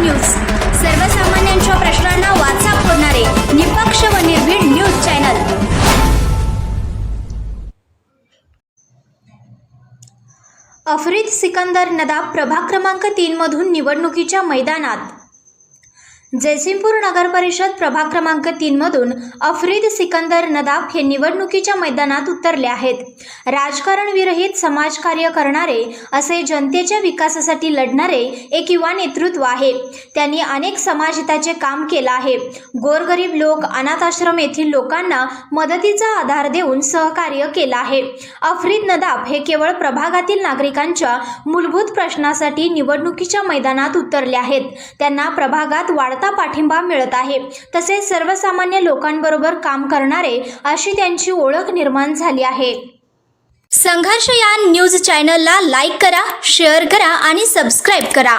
News सर्वसामान्यांच्या प्रश्नांना वाचा फोडणारे निपक्ष व निर्भीड न्यूज चॅनल. अफरीद सिकंदर नदा प्रभाग क्रमांक तीनमधून निवडणुकीच्या मैदानात जयसिंगपूर नगर परिषद प्रभाग क्रमांक तीनमधून अफरीद सिकंदर नदाब हे निवडणुकीच्या मैदानात उतरले आहेत. राजकारण विरहित समाजकार्य करणारे असे जनतेच्या विकासासाठी लढणारे एक युवा नेतृत्व आहे. त्यांनी अनेक समाजहिताचे काम केलं आहे. गोरगरीब लोक अनाथाश्रम येथील लोकांना मदतीचा आधार देऊन सहकार्य केलं आहे. अफरीद नदाब हे केवळ प्रभागातील नागरिकांच्या मूलभूत प्रश्नासाठी निवडणुकीच्या मैदानात उतरले आहेत. त्यांना प्रभागात वाढ वाढता पाठिंबा मिळत आहे. तसेच सर्वसामान्य लोकांबरोबर काम करणारे अशी त्यांची ओळख निर्माण झाली आहे. संघर्ष या न्यूज चॅनलला लाईक करा शेअर करा आणि सबस्क्राईब करा.